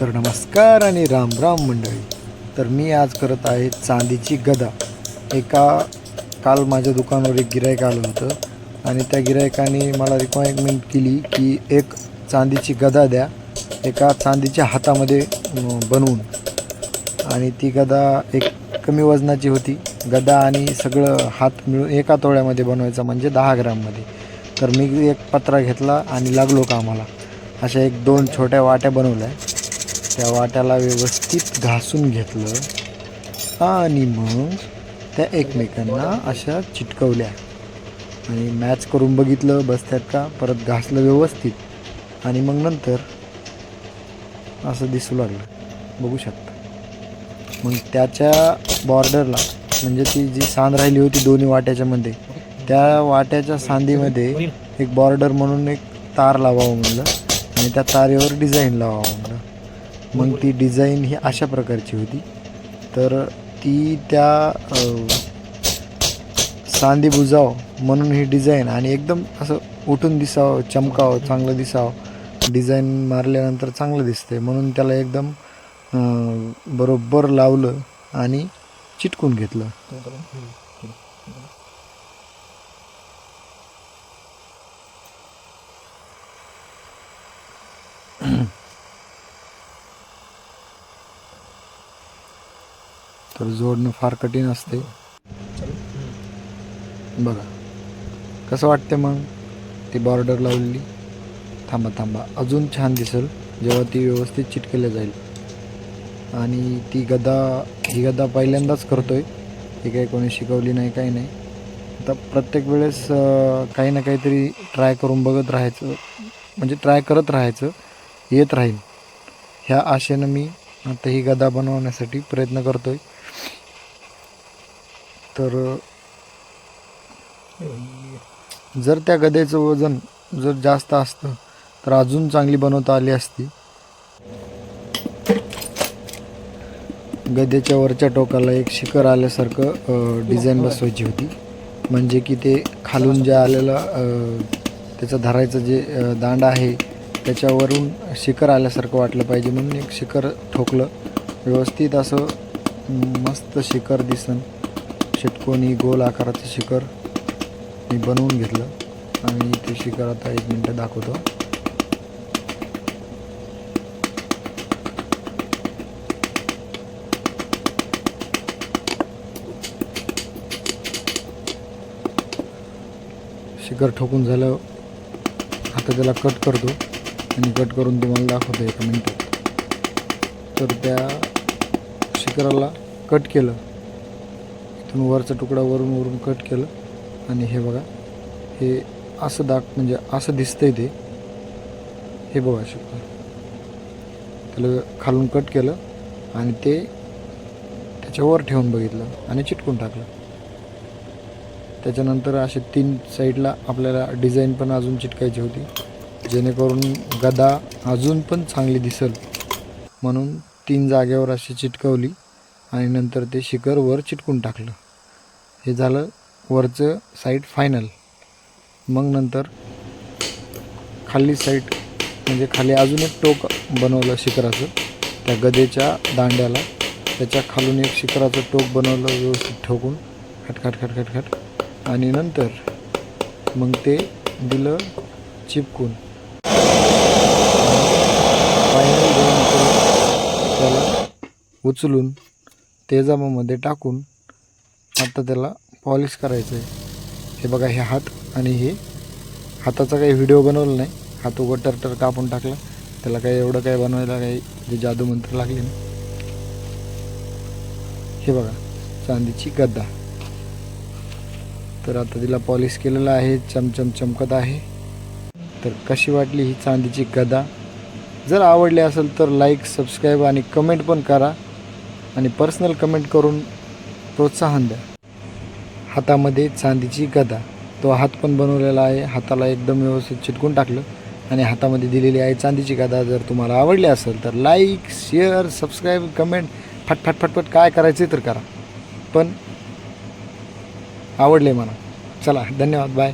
तर नमस्कार आणि राम राम मंडळी. तर मी आज करत आहे चांदीची गदा. एका काल माझ्या दुकानावर एक गिरायक आलं होतं आणि त्या गिरायकाने मला रिक्वायरमेंट केली की एक चांदीची गदा द्या एका चांदीच्या हातामध्ये बनवून. आणि ती गदा एक कमी वजनाची होती. गदा आणि सगळं हात मिळून एका तोळ्यामध्ये बनवायचं म्हणजे दहा ग्राममध्ये तर मी एक पत्रा घेतला आणि लागलो कामाला. अशा एक दोन छोट्या वाट्या बनवल्या. त्या वाट्याला व्यवस्थित घासून घेतलं. आणि मग त्या एकमेकांना अशा चिटकवल्या. आणि मॅच करून बघितलं बसत्यात का परत घासलं व्यवस्थित. आणि मग नंतर असं दिसू लागलं. बघू शकता. मग त्याच्या बॉर्डरला म्हणजे ती जी सांद राहिली होती दोन्ही वाट्याच्यामध्ये त्या वाट्याच्या सांदीमध्ये एक बॉर्डर म्हणून एक तार लावावं म्हणलं. आणि त्या तारेवर डिझाईन लावावं. मग ती डिझाईन ही अशा प्रकारची होती. तर ती त्या सांदी बुजाव म्हणून ही डिझाईन आणि एकदम असं उठून दिसावं चमकावं चांगलं दिसावं. डिझाईन मारल्यानंतर चांगलं दिसते म्हणून त्याला एकदम बरोबर लावलं आणि चिटकून घेतलं. तर जोडणं फार कठीण असते. बघा. कसं वाटतं मग? ती बॉर्डर लावलेली. थांबा थांबा. अजून छान दिसेल. जेव्हा ती व्यवस्थित चिटकेल्या जाईल. आणि ती गदा ही गदा पहिल्यांदाच करतो आहे ही काही कोणी शिकवली नाही काही नाही. आता प्रत्येक वेळेस काही ना काहीतरी ट्राय करून बघत राहायचं. म्हणजे ट्राय करत राहायचं. येत राहील ह्या आशेनं मी आता ही गदा बनवण्यासाठी प्रयत्न करतो आहे तर जर त्या गद्याचं वजन जर जास्त असतं तर अजून चांगली बनवता आली असती. गद्याच्या वरच्या टोकाला एक शिखर आल्यासारखं डिझाईन बसवायची होती. म्हणजे की ते खालून जे आलेलं त्याचं धरायचं जे दांड आहे त्याच्यावरून शिखर आल्यासारखं वाटलं पाहिजे म्हणून एक शिखर ठोकलं. व्यवस्थित असं मस्त शिखर दिसन. षटकोनी गोल आकाराचं शिखर मी बनवून घेतलं. आणि ते शिखर आता एक मिनटं दाखवतो. शिखर ठोकून झालं. आता त्याला कट करतो. आणि कट करून तुम्हाला दाखवतो एका मिनटात तर त्या शिखराला कट केलं. इथून वरचा तुकडा वरून वरून कट केलं. आणि हे बघा हे असं दाख म्हणजे असं दिसतंय ते. हे बघा शिखर त्याला खालून कट केलं आणि ते त्याच्यावर ठेवून बघितलं आणि चिटकून टाकलं. त्याच्यानंतर असे तीन साईडला आपल्याला डिझाईन पण अजून चिटकायची होती. जेणेकरून गदा अजून पण चांगली दिसेल. म्हणून तीन जागेवर अशी चिटकवली. आणि नंतर ते शिखर वर चिटकून टाकलं. हे झालं वरचं साईड फायनल मग नंतर खाली साईड म्हणजे खाली अजून एक टोक बनवलं शिखराचं. त्या गदेच्या दांड्याला त्याच्या खालून एक शिखराचं टोक बनवलं व्यवस्थित ठोकून खटखट खटखट खट. आणि नंतर मग ते दिलं चिपकून. फायनल त्याला उचलून तेजामामध्ये टाकून आता त्याला पॉलिश करायचं आहे हे बघा हे हात आणि हे. हाताचा काही व्हिडिओ बनवला नाही. हात उघड टरटर कापून टाकला. त्याला काही एवढं काही बनवायला काही जे जादू मंत्र लागले ना हे बघा चांदीची गद्दा तर आता तिला पॉलिश केलेलं आहे. चमचम चमकत आहे. तर कशी वाटली ही चांदीची गदा? जर आवडली असेल तर लाईक सबस्क्राईब आणि कमेंट पण करा. आणि पर्सनल कमेंट करून प्रोत्साहन द्या. हातामध्ये चांदीची गदा. तो हात पण बनवलेला आहे. हाताला एकदम व्यवस्थित चिटकून टाकलं आणि हातामध्ये दिलेली आहे चांदीची गदा. जर तुम्हाला आवडली असेल तर लाईक शेअर सबस्क्राईब कमेंट फटफट फटफट काय करायचे तर करा. पण आवडले मला. चला धन्यवाद. बाय